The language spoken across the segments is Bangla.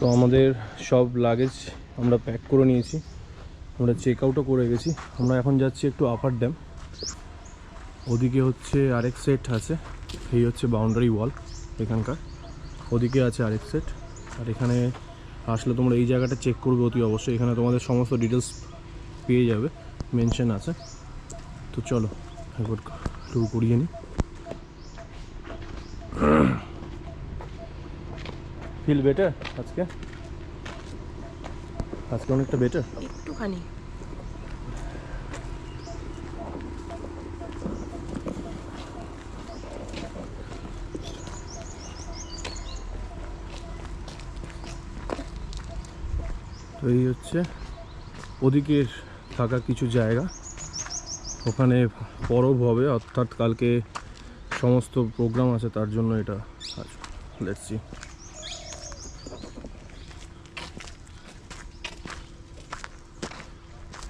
তো আমাদের সব লাগেজ আমরা প্যাক করে নিয়েছি। আমরা চেক আউটও করে গেছি। আমরা এখন যাচ্ছি একটু আপার ড্যাম ওদিকে হচ্ছে আরেক সেট আছে। এই হচ্ছে বাউন্ডারি ওয়াল এখানকার। ওদিকে আছে আরেক সেট আর এখানে আসলে তোমরা এই জায়গাটা চেক করবে অতি অবশ্যই। এখানে তোমাদের সমস্ত ডিটেলস পেয়ে যাবে। মেনশন আছে। তো চলো, একবার ট্যুর করিয়ে নিই ফিল বেটার আজকে? আজকে অনেকটা বেটার একটুখানি। তো এই হচ্ছে ওদিকের থাকা কিছু জায়গা। ওখানে পরব হবে অর্থাৎ কালকে সমস্ত প্রোগ্রাম আছে তার জন্য এটা লেটসি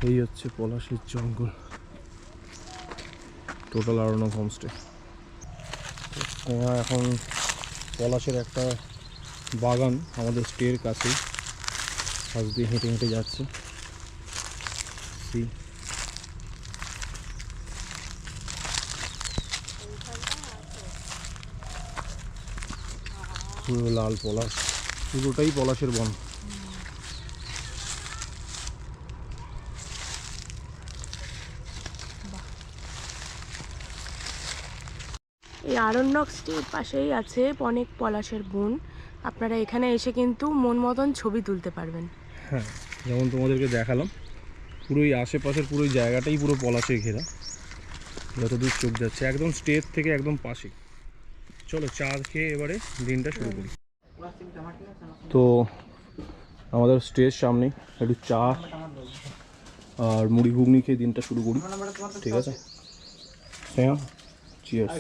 এই হচ্ছে পলাশির জঙ্গল। টোটাল আরণব হোমস্টে এখন পলাশের একটা বাগান আমাদের স্টের কাছেই। পাশ দিয়ে হেঁটে হেঁটে যাচ্ছে? পুরো লাল পলাশ। পুরোটাই পলাশের বন। আরণ্যক স্ট্রিট পাশেই আছে অনেক পলাশের বন। আপনারা এখানে এসে কিন্তু মন মতন ছবি তুলতে পারবেন। হ্যাঁ যেমন তোমাদেরকে দেখালাম পুরো এই আশেপাশের পুরো জায়গাটাই পুরো পলাশে ঘেরা। যতদূর চোখ যাচ্ছে, একদম স্টেজ থেকে একদম পাশে। চলো চা খেয়ে এবারে দিনটা শুরু করি। তো আমাদের স্টেজ সামনে একটু চা আর মুড়ি ঘুগনি খেয়ে দিনটা শুরু করি। ঠিক আছে? হ্যাঁ। চিয়ার্স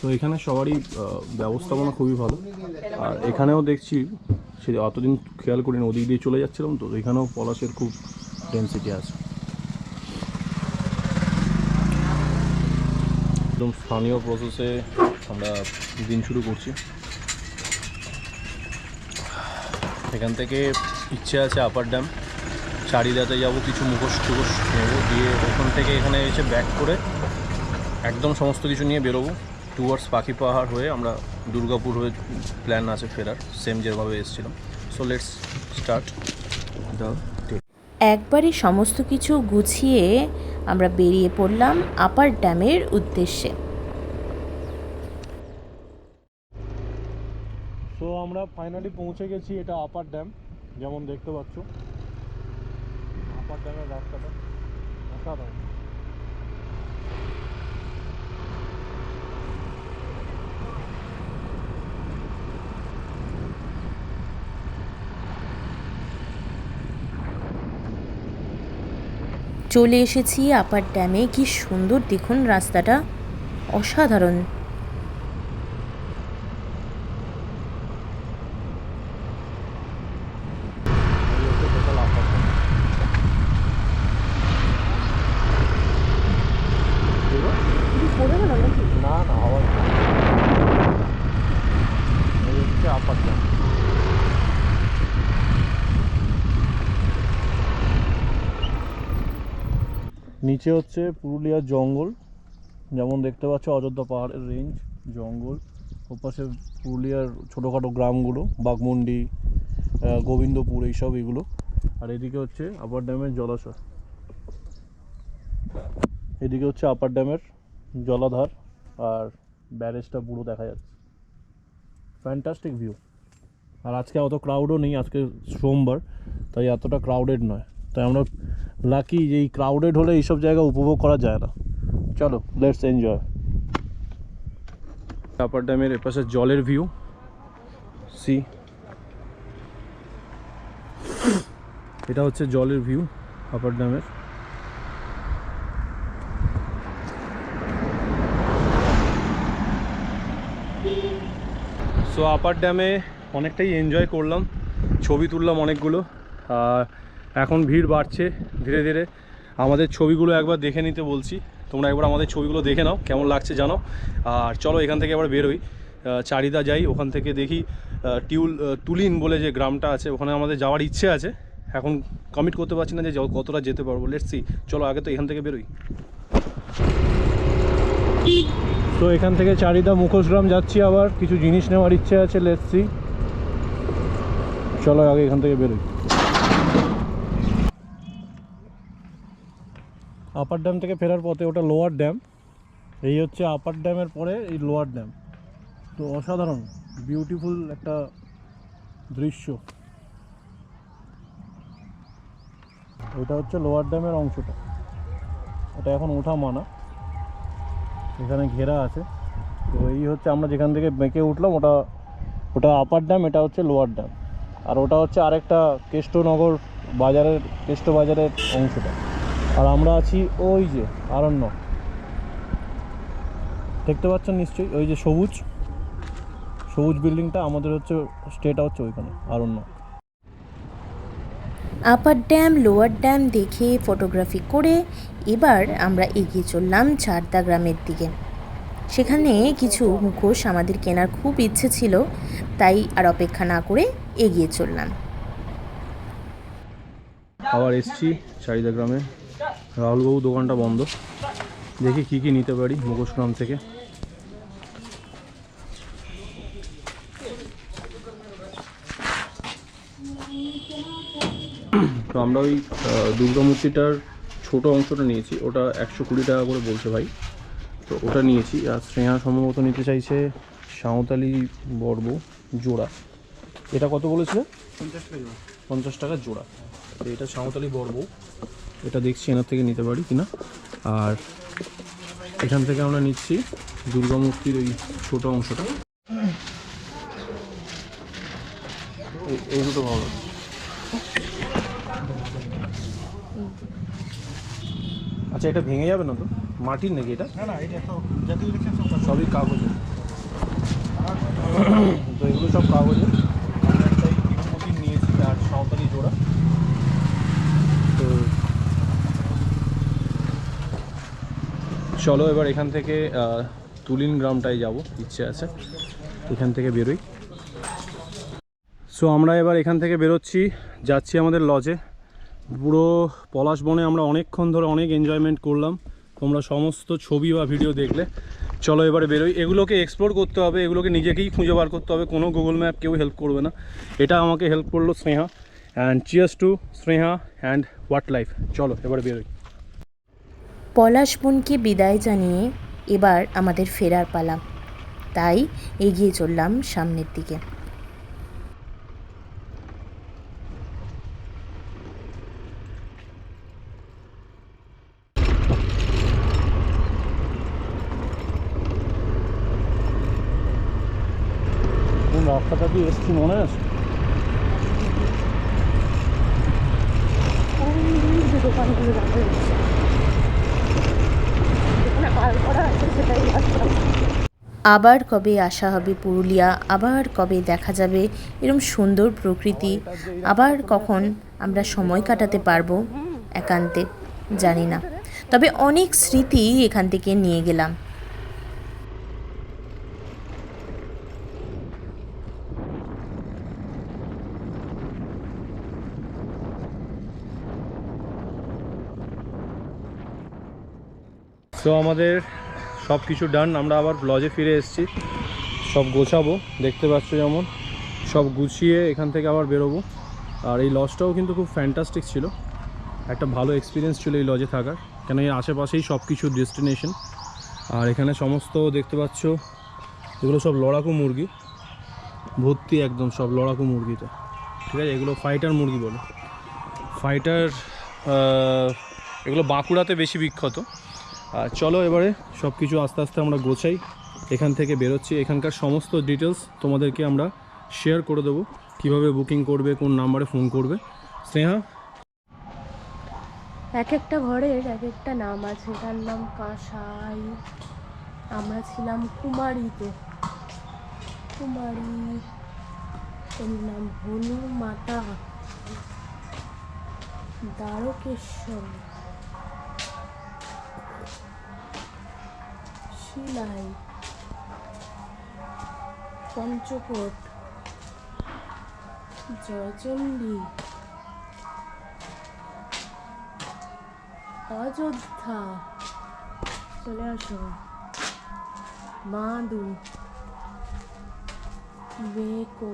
তো এখানে সবারই ব্যবস্থাপনা খুবই ভালো। আর এখানেও দেখছি সে অতদিন খেয়াল করিনি ওদিক দিয়ে চলে যাচ্ছিলাম তো এখানেও পলাশের খুব ডেন্সিটি আছে। একদম স্থানীয় প্রসেসে আমরা দিন শুরু করছি। এখান থেকে ইচ্ছে আছে আপার ড্যাম চারিদাতে যাব কিছু মুখোশ টুকোশ নেব দিয়ে ওখান থেকে এখানে এসে ব্যাক করে একদম সমস্ত কিছু নিয়ে বেরোবো। টুয়ার্ডস পাখি পাহাড় হয়ে আমরা দুর্গাপুর হয়ে প্ল্যান আছে ফেরার সেম যেভাবে এসেছিলাম। সো লেটস স্টার্ট দ্য একবারই সমস্ত কিছু গুছিয়ে আমরা বেরিয়ে পড়লাম আপার ড্যামের উদ্দেশ্যে। সো আমরা ফাইনালি পৌঁছে গেছি এটা আপার ড্যাম যেমন দেখতে পাচ্ছ আপার ড্যামের রাস্তাটা অসাধারণ। চলে এসেছি আপার ড্যামে। কি সুন্দর দেখুন রাস্তাটা। অসাধারণ এই হচ্ছে total upper dam। না না আবার হচ্ছে আপার ড্যাম নিচে হচ্ছে পুরুলিয়ার জঙ্গল। যেমন দেখতে পাচ্ছ অযোধ্যা পাহাড়ের রেঞ্জ জঙ্গল। ওপাশে পুরুলিয়ার ছোটোখাটো গ্রামগুলো বাঘমুন্ডি গোবিন্দপুর এইসব এগুলো। আর এদিকে হচ্ছে আপার ড্যামের জলাশয়। এদিকে হচ্ছে আপার ড্যামের জলাধার আর ব্যারেজটা পুরো দেখা যাচ্ছে। ফ্যান্টাস্টিক ভিউ আর আজকে অত ক্রাউডও নেই, আজকে সোমবার, তাই এতটা ক্রাউডেড নয়। তাই আমরা লাকি যে এই ক্রাউডেড হলে এইসব জায়গা উপভোগ করা যায় না। চলো লেটস এনজয় আপার ড্যামের এপাশে জলের ভিউ সি এটা হচ্ছে জলের ভিউ আপার ড্যামের সো আপার ড্যামে অনেকটাই এনজয় করলাম, ছবি তুললাম অনেকগুলো, আর এখন ভিড় বাড়ছে ধীরে ধীরে। আমাদের ছবিগুলো একবার দেখে নিতে বলছি, তোমরা একবার আমাদের ছবিগুলো দেখে নাও, কেমন লাগছে জানো? আর চলো এখান থেকে এবার বেরোই। চারিদা যাই, ওখান থেকে দেখি টিউল তুলিন বলে যে গ্রামটা আছে, ওখানে আমাদের যাওয়ার ইচ্ছে আছে। এখন কমিট করতে পারছি না যে কতটা যেতে পারব। লেটস চলো আগে তো এখান থেকে বেরোই। তো এখান থেকে চারিদা মুখোশগ্রাম যাচ্ছি আবার, কিছু জিনিস নেওয়ার ইচ্ছে আছে লেটস সি চলো আগে এখান থেকে বেরোই। আপার ড্যাম থেকে ফেরার পথে ওটা লোয়ার ড্যাম এই হচ্ছে আপার ড্যামের পরে এই লোয়ার ড্যাম তো অসাধারণ বিউটিফুল একটা দৃশ্য। এটা হচ্ছে লোয়ার ড্যামের অংশটা। এটা এখন ওঠা মানা। এখানে ঘেরা আছে। তো এই হচ্ছে আমরা যেখান থেকে বেঁকে উঠলাম, ওটা ওটা আপার ড্যাম এটা হচ্ছে লোয়ার ড্যাম আর ওটা হচ্ছে আরেকটা কেষ্টনগর বাজারের, কেষ্ট বাজারের অংশটা। আর আমরা আছি ওই যে আরণ্য। দেখতে পাচ্ছেন নিশ্চয়ই? ওই যে সবুজ। সবুজ বিল্ডিংটা আমাদের হচ্ছে স্টেটা হচ্ছে ওইখানে, Aranya. Upper dam lower dam দেখে ফটোগ্রাফি করে এবার আমরা এগিয়ে চললাম চারদা গ্রামের দিকে। সেখানে কিছু মুখোশ আমাদের কেনার খুব ইচ্ছে ছিল, তাই আর অপেক্ষা না করে এগিয়ে চললাম। আবার এসছি চারিদা গ্রামে। রাহুলবাবু দোকানটা বন্ধ। দেখি কি কি নিতে পারি মুখোশগ্রাম থেকে। তো আমরা ওই দুর্গা মূর্তিটার ছোট অংশটা নিয়েছি। ওটা একশো কুড়ি টাকা করে বলছে ভাই। তো ওটা নিয়েছি। আর স্নেহা সম্ভবত নিতে চাইছে সাঁওতালি বর্ব জোড়া। এটা কত বলেছিলে? পঞ্চাশ টাকা জোড়া। তো এটা সাঁওতালি বর্ব এটা দেখছি এনার থেকে নিতে পারি কিনা। আর এখান থেকে আমরা নিচ্ছি দুর্গা মূর্তির ওই ছোটো অংশটা। এই- এই দুটো ভালো। আচ্ছা এটা ভেঙে যাবে না তো? মাটির নাকি এটা? না না সবই কাগজের। তো এগুলো সব কাগজের। নিয়েছি আর সাঁওতালি জোড়া। তো চলো এবার এখান থেকে তুলিন গ্রামটায় যাব ইচ্ছে আছে। এখান থেকে বেরোই। সো আমরা এবার এখান থেকে বেরোচ্ছি যাচ্ছি আমাদের লজে পুরো পলাশ বনে আমরা অনেকক্ষণ ধরে অনেক এনজয়মেন্ট করলাম। তোমরা সমস্ত ছবি বা ভিডিও দেখলে। চলো এবারে বেরোই। এগুলোকে এক্সপ্লোর করতে হবে, এগুলোকে নিজেকেই খুঁজে বার করতে হবে। কোনো গুগল ম্যাপ কেউ হেল্প করবে না। এটা আমাকে হেল্প করল Sneha. And cheers to Sneha and what life চলো এবারে বেরোই। পলাশ বোনকে বিদায় জানিয়ে এবার আমাদের ফেরার পালা। তাই এগিয়ে চললাম সামনের দিকে কোন রাস্তাটা দিয়ে এসছি মনে আছে ওই যে দোকানগুলো দেখা যাচ্ছে যেখানে বার করা আছে সেটাই আসলাম আবার কবে আসা হবে পুরুলিয়া? আবার কবে দেখা যাবে? এরম সুন্দর প্রকৃতি। আবার কখন আমরা সময় কাটাতে পারব? একান্তে জানি না। তবে অনেক স্মৃতি এখান থেকে নিয়ে গেলাম। তো আমাদের সব কিছু ডান আমরা আবার লজে ফিরে এসেছি। সব গোছাবো, দেখতে পাচ্ছ যেমন। সব গুছিয়ে এখান থেকে আবার বেরোবো। আর এই লজটাও কিন্তু খুব ফ্যান্টাস্টিক ছিল। একটা ভালো এক্সপিরিয়েন্স ছিল এই লজে থাকার। কেন এর আশেপাশেই সব কিছু ডেস্টিনেশন আর এখানে সমস্ত দেখতে পাচ্ছ, এগুলো সব লড়াকু মুরগি। ভর্তি একদম সব লড়াকু মুরগিতে। ঠিক আছে, এগুলো ফাইটার মুরগি বলে। ফাইটার এগুলো বাঁকুড়াতে বেশি বিখ্যাত। চলো এবারে সব কিছু আস্তে আস্তে আমরা গোছাই। এখান থেকে বেরোচ্ছি। এখানকার সমস্ত ডিটেলস তোমাদেরকে আমরা শেয়ার করে দেবো। কীভাবে বুকিং করবে, কোন নাম্বারে ফোন করবে। স্নেহা? এক একটা ঘরের এক একটা নাম আছে। তার নাম কাঁসাই। আমরা ছিলাম কুমারীতে। কুমারী, এর নাম হনু মাতা দ্বারকেশ্বর। শিলাই পঞ্চকোট। জয়চণ্ডী অযোধ্যা। চলে আসো। মাদু বেকো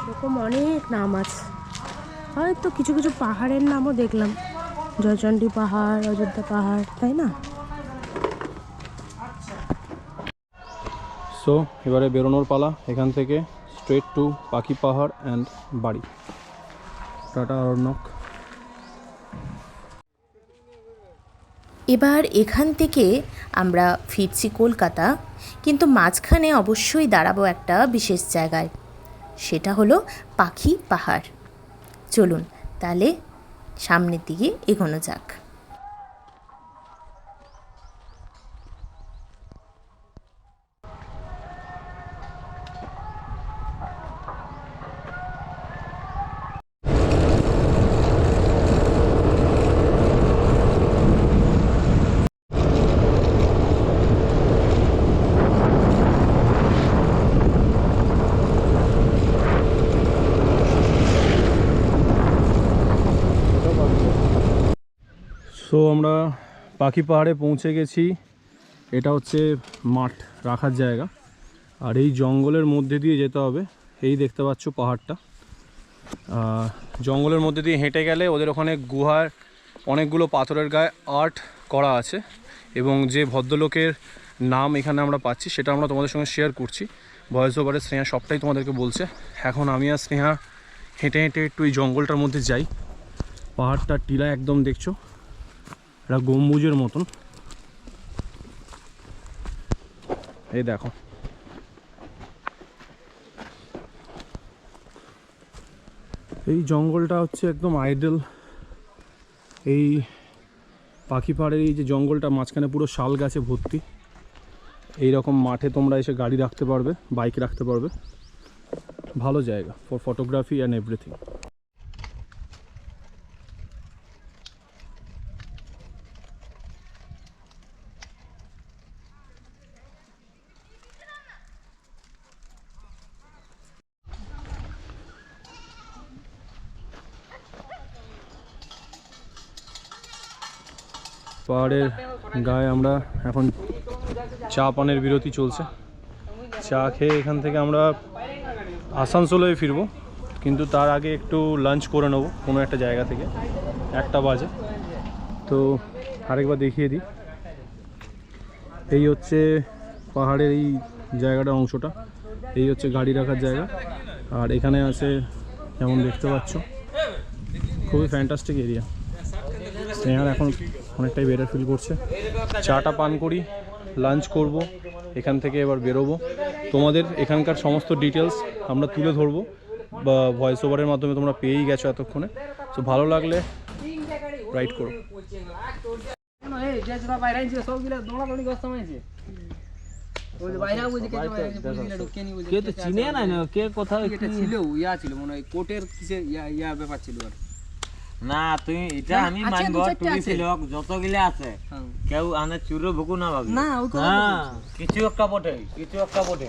এরকম অনেক নাম আছে। হয়তো কিছু কিছু পাহাড়ের নামও দেখলাম। জয়চণ্ডী পাহাড়, অযোধ্যা পাহাড়, তাই না? সো এবারে বেরোনোর পালা। এখান থেকে স্ট্রেট টু পাখি পাহাড় অ্যান্ড বাড়ি। টাটা অরণ্যক এবার এখান থেকে আমরা ফিরছি কলকাতা, কিন্তু মাঝখানে অবশ্যই দাঁড়াবো একটা বিশেষ জায়গায়। সেটা হলো পাখি পাহাড়। চলুন তাহলে সামনের দিকে এগোনো যাক। সো আমরা পাখি পাহাড়ে পৌঁছে গেছি। এটা হচ্ছে মাঠ রাখার জায়গা। আর এই জঙ্গলের মধ্যে দিয়ে যেতে হবে। এই দেখতে পাচ্ছ পাহাড়টা। জঙ্গলের মধ্যে দিয়ে হেঁটে গেলে ওদের ওখানে গুহার অনেকগুলো পাথরের গায়ে আর্ট করা আছে এবং যে ভদ্রলোকের নাম এখানে আমরা পাচ্ছি, সেটা আমরা তোমাদের সঙ্গে শেয়ার করছি। ভয়েস ওভারে স্নেহা সবটাই তোমাদেরকে বলছে। এখন আমি আর স্নেহা হেঁটে হেঁটে একটু এই জঙ্গলটার মধ্যে যাই। পাহাড়টার টিলা একদম দেখছ। এটা গম্বুজের মতন। এই দেখো। এই জঙ্গলটা হচ্ছে একদম আইডল। এই পাখি পাড়ের এই যে জঙ্গলটা, মাঝখানে পুরো শাল গাছে ভর্তি। এই রকম মাঠে তোমরা এসে গাড়ি রাখতে পারবে, বাইক রাখতে পারবে। ভালো জায়গা ফর ফটোগ্রাফি অ্যান্ড এভরিথিং পাহাড়ের গায়ে আমরা এখন চা পানের বিরতি চলছে। চা খেয়ে এখান থেকে আমরা আসানসোলে ফিরবো। কিন্তু তার আগে একটু লাঞ্চ করে নেব কোনো একটা জায়গা থেকে। একটা বাজে। তো আরেকবার দেখিয়ে দিই। এই হচ্ছে পাহাড়ের এই জায়গাটার অংশটা। এই হচ্ছে গাড়ি রাখার জায়গা। আর এখানে আছে, যেমন দেখতে পাচ্ছ, খুবই ফ্যান্টাস্টিক এরিয়া এখন অনেকটাই বেটার ফিল করছে। চাটা পান করি লাঞ্চ করব এখান থেকে এবার বেরোবো। তোমাদের এখানকার সমস্ত ডিটেলস আমরা তুলে ধরবো। বা ভয়েস ওভারের মাধ্যমে তোমরা পেয়েই গেছো এতক্ষণে। তো ভালো লাগলে রাইড করো। কে তো চিনে না না কে? কোথাও ছিল ইয়া ছিল মনে হয় কোর্টের কিসে ইয়া ইয়া ব্যাপার ছিল আর না তুই এটা না, আমি মানব। লোক যতগুলা আছে হ্যাঁ। কেউ আনে চুরো ভুকু না ভাবি। না কথা কিছু একটা বটে কিছু একটা বটে।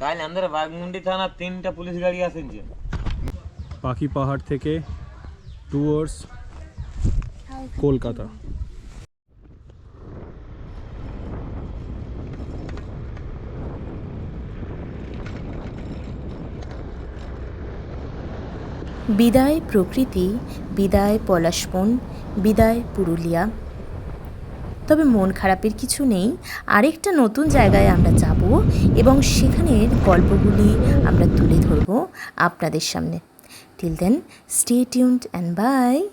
কাল আমাদের বাগমুন্ডি থানা তিনটা পুলিশ গাড়ি আসেছে পাখি পাহাড় থেকে টুয়ার্স কলকাতা। বিদায় প্রকৃতি, বিদায় পলাশবন, বিদায় পুরুলিয়া। তবে মন খারাপের কিছু নেই, আরেকটা নতুন জায়গায় আমরা যাব এবং সেখানের গল্পগুলি আমরা তুলে ধরব আপনাদের সামনে। Till then stay tuned and bye